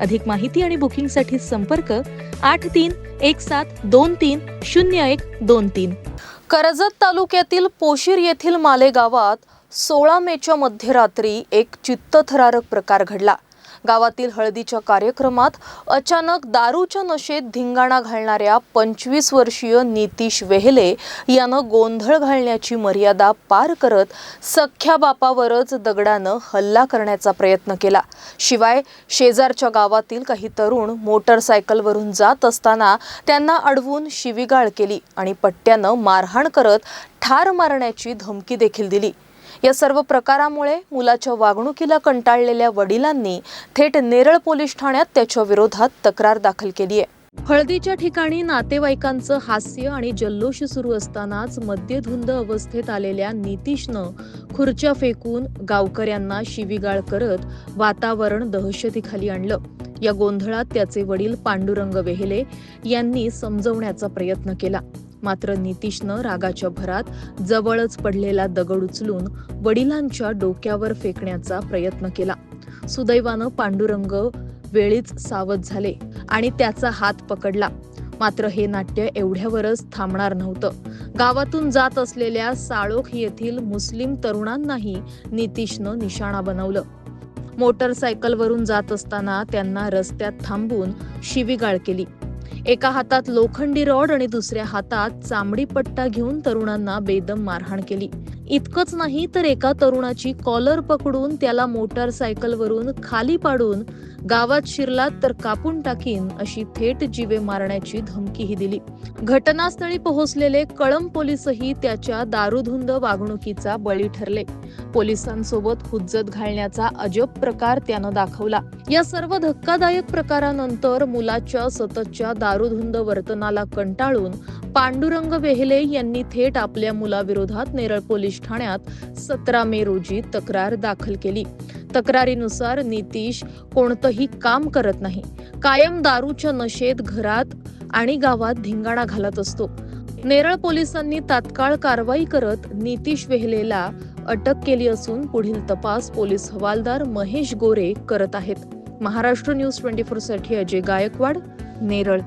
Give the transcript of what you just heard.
अधिक माहिती आणि बुकिंगसाठी संपर्क आठ तीन एक सात दोन तीन शून्य एक दोन तीन. कर्जत तालुक्यातील पोशीर येथील माले गावात सोळा मेच्या मध्यरात्री एक चित्तथरारक प्रकार घडला. गावातील हळदीच्या कार्यक्रमात अचानक दारूच्या नशेत धिंगाणा घालणाऱ्या पंचवीस वर्षीय नितीश वेहले यानं गोंधळ घालण्याची मर्यादा पार करत सख्या बापावरच दगडानं हल्ला करण्याचा प्रयत्न केला. शिवाय शेजारच्या गावातील काही तरुण मोटरसायकलवरून जात असताना त्यांना अडवून शिवीगाळ केली आणि पट्ट्यानं मारहाण करत ठार मारण्याची धमकी देखील दिली. या सर्व प्रकारामुळे मुलाच्या वागणुकीला कंटाळलेल्या वडिलांनी थेट नेरळ पोलीस ठाण्यात त्याच्या विरोधात तक्रार दाखल केली आहे हळदीच्या ठिकाणी नातेवाईकांचं हास्य आणि जल्लोष सुरू असतानाच मद्यधुंद अवस्थेत आलेल्या नितीशनं खुर्च्या फेकून गावकऱ्यांना शिवीगाळ करत वातावरण दहशतीखाली आणलं. या गोंधळात त्याचे वडील पांडुरंग वेहेले यांनी समजवण्याचा प्रयत्न केला. मात्र नितीशनं रागाच्या भरात जवळच पडलेला दगड उचलून वडिलांच्या डोक्यावर फेकण्याचा प्रयत्न केला. सुदैवानं पांडुरंग वेळीच सावध झाले आणि त्याचा हात पकडला. मात्र हे नाट्य एवढ्यावरच थांबणार नव्हतं. गावातून जात असलेल्या साळोख येथील मुस्लिम तरुणांनाही नितीशनं निशाणा बनवलं. मोटरसायकलवरून जात असताना त्यांना रस्त्यात थांबून शिवीगाळ केली. एका हातात लोखंडी रॉड आणि दुसऱ्या हातात चामडी पट्टा घेऊन तरुणांना बेदम मारहाण केली. इतकंच नाही तर एका तरुणाची कॉलर पकडून त्याला मोटारसायकलवरून खाली पाडून गावात शिरलात तर कापून टाकीन अशी थेट जीवे मारण्याची धमकीही दिली. घटनास्थळी पोहोचलेले कळम पोलीसही त्याच्या दारुधुंद वागणुकीचा बळी ठरले. पोलिसांसोबत हुज्जत घालण्याचा अजब प्रकार त्यानं दाखवला. या सर्व धक्कादायक प्रकारानंतर मुलाच्या सततच्या दारुधुंद वर्तनाला कंटाळून पांडुरंग वेहले यांनी थेट आपल्या मुलाविरोधात नेरळ पोलीस ठाण्यात सतरा मे रोजी तक्रार दाखल केली. तक्रारीनुसार नितीश कोणतंही काम करत नाही. कायम दारूच्या नशेत घरात आणि गावात धिंगाणा घालत असतो. नेरळ पोलिसांनी तात्काळ कारवाई करत नितीश वेहलेला अटक केली असून पुढील तपास पोलीस हवालदार महेश गोरे करत आहेत. महाराष्ट्र न्यूज ट्वेंटी फोरसाठी अजय गायकवाड नेरळ.